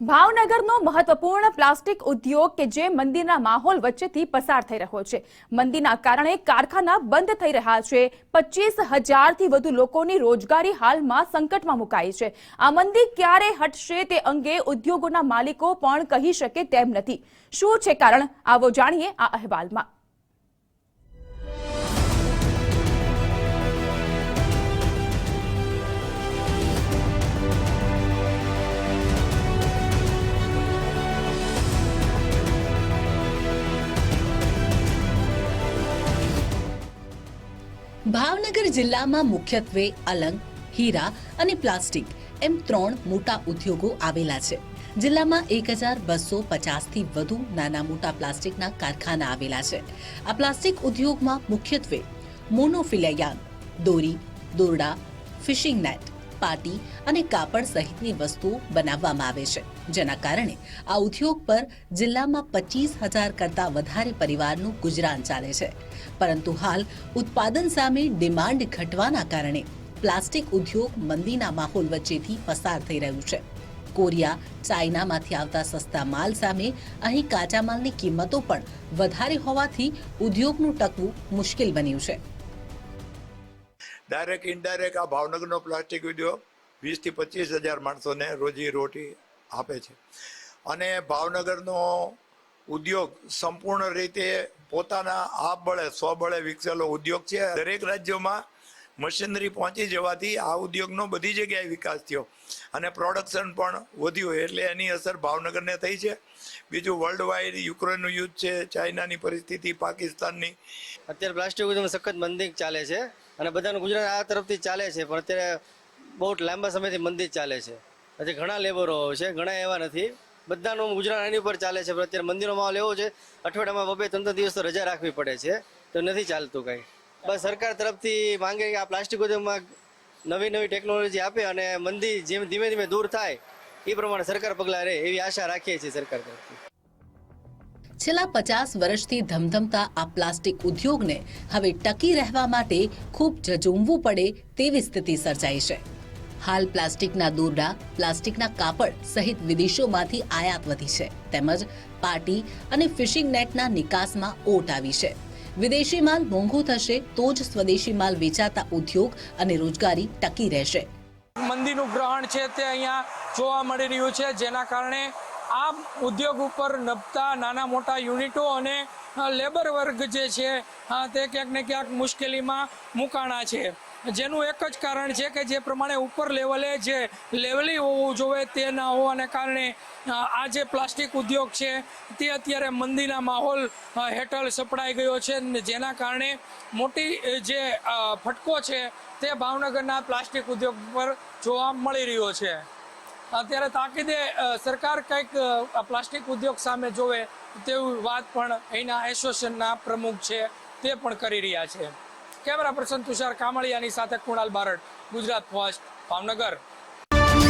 ભાવનગરનો મહત્વપૂર્ણ પ્લાસ્ટિક ઉદ્યોગ કે જે મંદિરના માહોલ વચ્ચેથી પસાર થઈ રહ્યો છે. મંદિરના કારણે કારખાના બંધ થઈ રહ્યા છે. પચીસ હજારથી વધુ લોકોની રોજગારી હાલમાં સંકટમાં મુકાઈ છે. આ મંદિર ક્યારે હટશે તે અંગે ઉદ્યોગોના માલિકો પણ કહી શકે તેમ નથી. શું છે કારણ? આવો જાણીએ આ અહેવાલમાં. ભાવનગર જિલ્લામાં મુખ્યત્વે અલંગ, હીરા અને પ્લાસ્ટિક એમ ત્રણ મોટા ઉદ્યોગો આવેલા છે. જિલ્લામાં એક હજાર બસો પચાસથી વધુ નાના મોટા પ્લાસ્ટિકના કારખાના આવેલા છે. આ પ્લાસ્ટિક ઉદ્યોગમાં મુખ્યત્વે મોનોફિલેયાન, દોરી, દોરડા, ફિશિંગ નેટ પાટી અને કાપડ સહિતની વસ્તુઓ બનાવવામાં આવે છે. જેના કારણે આ ઉદ્યોગ પર જિલ્લામાં પચીસ હજાર કરતાં વધારે પરિવારનું ગુજરાન ચાલે છે. પરંતુ હાલ ઉત્પાદન સામે ડિમાન્ડ ઘટવાના કારણે પ્લાસ્ટિક ઉદ્યોગ મંદીના માહોલ વચ્ચેથી પસાર થઈ રહ્યું છે. કોરિયા, ચાઇનામાંથી આવતા સસ્તા માલ સામે અહીં કાચા માલની કિંમતો પણ વધારે હોવાથી ઉદ્યોગનું ટકવું મુશ્કેલ બન્યું છે. ડાયરેક્ટ ઇનડાયરેક્ટ આ ભાવનગરનો પ્લાસ્ટિક ઉદ્યોગ વીસથી પચીસ હજાર માણસોને રોજી રોટી આપે છે. અને ભાવનગરનો ઉદ્યોગ સંપૂર્ણ રીતે પોતાના આપ બળે સ્વબળે વિકસેલો ઉદ્યોગ છે. દરેક રાજ્યોમાં મશીનરી પહોંચી જવાથી આ ઉદ્યોગનો બધી જગ્યાએ વિકાસ થયો. અને પ્રોડક્શન પણ વધ્યું એટલે એની અસર ભાવનગરને થઈ છે. બીજું વર્લ્ડ વાઇડ યુક્રેનનું યુદ્ધ છે, ચાઇનાની પરિસ્થિતિ, પાકિસ્તાનની. અત્યારે પ્લાસ્ટિક ઉદ્યોગમાં સખત મંદી ચાલે છે. અને બધાનું ગુજરાત આ તરફથી ચાલે છે, પણ અત્યારે બહુ લાંબા સમયથી મંદી ચાલે છે. હજી ઘણા લેબરો છે, ઘણા એવા નથી. બધાનું ગુજરાત એની ઉપર ચાલે છે, પણ અત્યારે મંદિરનો માહોલ એવો છે, અઠવાડિયામાં બબે ત્રણ ત્રણ દિવસ તો રજા રાખવી પડે છે, તો નથી ચાલતું કાંઈ. બસ સરકાર તરફથી માંગે કે આ પ્લાસ્ટિક ઉદ્યોગમાં નવી નવી ટેકનોલોજી આપે અને મંદી જેમ ધીમે ધીમે દૂર થાય, એ પ્રમાણે સરકાર પગલાં રહે એવી આશા રાખીએ છીએ સરકાર તરફથી. છેલ્લા પચાસ વર્ષથી ધમધમતા આ પ્લાસ્ટિક ઉદ્યોગને હવે ટકી રહેવા માટે ખૂબ જજુમવું પડે તેવી સ્થિતિ સર્જાઈ છે. હાલ પ્લાસ્ટિકના દોરડા, પ્લાસ્ટિકના કાપડ સહિત વિદેશોમાંથી આયાત વધી છે. તેમજ પાટી અને ફિશિંગ નેટના નિકાસમાં ઓટ આવી છે. વિદેશી માલ મોંઘો થશે તો જ સ્વદેશી માલ વેચાતા ઉદ્યોગ અને રોજગારી ટકી રહેશે. મંદીનું ગ્રહણ છે તે અહીંયા જોવા મળી રહ્યું છે. જેના કારણે આ ઉદ્યોગ ઉપર નભતા નાના મોટા યુનિટો અને લેબર વર્ગ જે છે તે ક્યાંક ને ક્યાંક મુશ્કેલીમાં મુકાણા છે. જેનું એક જ કારણ છે કે જે પ્રમાણે ઉપર લેવલે જે લેવલી હોવું જોઈએ તે ના હોવાને કારણે આ જે પ્લાસ્ટિક ઉદ્યોગ છે, તે અત્યારે મંદીના માહોલ હેઠળ સપડાઈ ગયો છે જેના કારણે મોટી જે ફટકો છે તે ભાવનગરના પ્લાસ્ટિક ઉદ્યોગ પર જોવા મળી રહ્યો છે. અત્યારે તાકીદે સરકાર કંઈક પ્લાસ્ટિક ઉદ્યોગ સામે જોવે, તેવી વાત પણ અહીંના એસોસિએશનના પ્રમુખ છે, તે પણ કરી રહ્યા છે. કેમેરા પર્સન તુષાર કામળિયાની સાથે કુણાલ બારડ, ગુજરાત ફર્સ્ટ, ભાવનગર.